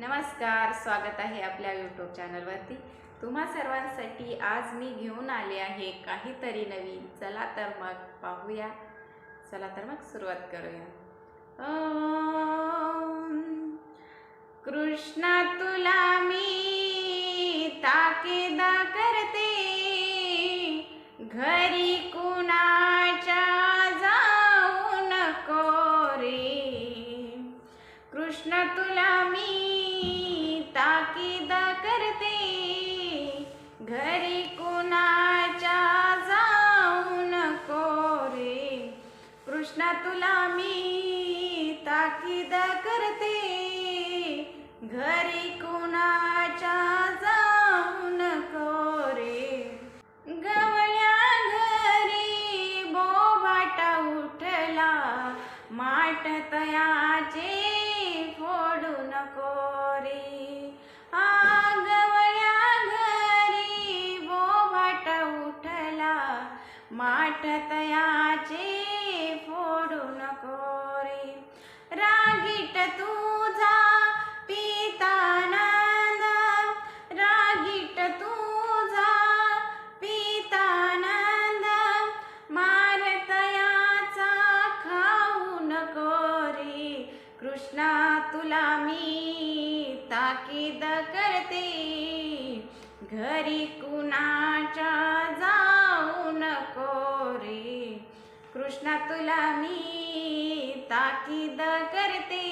नमस्कार स्वागत आहे आपल्या यूट्यूब चॅनलवरती तुम्हा सर्वांसाठी आज मी घेऊन आले आहे काहीतरी नवीन. चला तर मग पाहूया. चला तर मग सुरुवात करूया. कृष्णा तुला मी ताकेदा करते. घरी कुणाच्या जाऊ नको रे. कृष्ण तुला मी ताकीदा करते. घरी कुणाच्या माठ तयाचे फोडू नको रे रागीट तुझा पितानंद रागीट तुझा पितानंद मारतयाचा खाऊ नको रे कृष्णा तुला मी ताकीद करते. घरी कुणाच्या कृष्णा तुला मी ताकीद करते.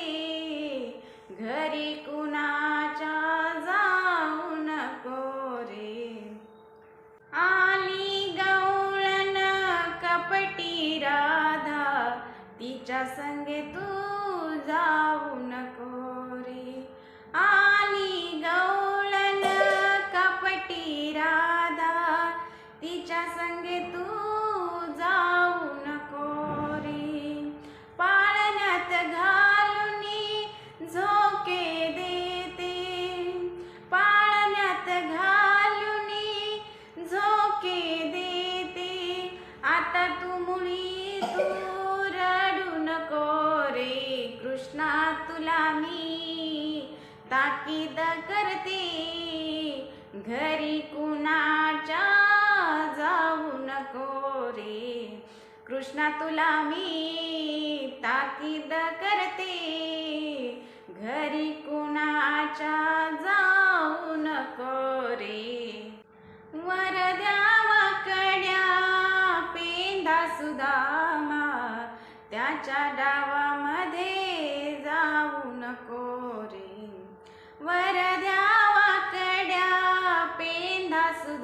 घरी कुणाच्या जाऊ नको रे. आली गवळण कपटी राधा तिच्या संगे तू जाऊ नको. तुला मी ताकीद करते. घरी कुणाच्या जाऊ नको रे. कृष्णा तुला मी ताकीद करते. घरी कुणाच्या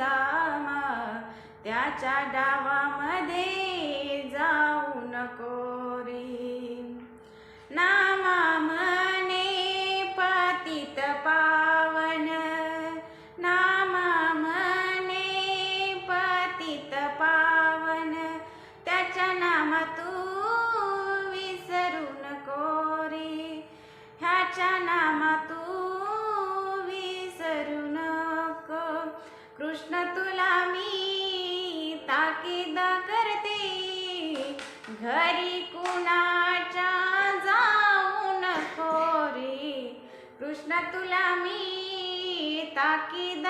पेंदा त्याच्या डावामध्ये जाऊ नको. कृष्ण तुला मी ताकीद करते. घरी कुणाच्या जाऊ नको रे कृष्ण तुला मी ताकीद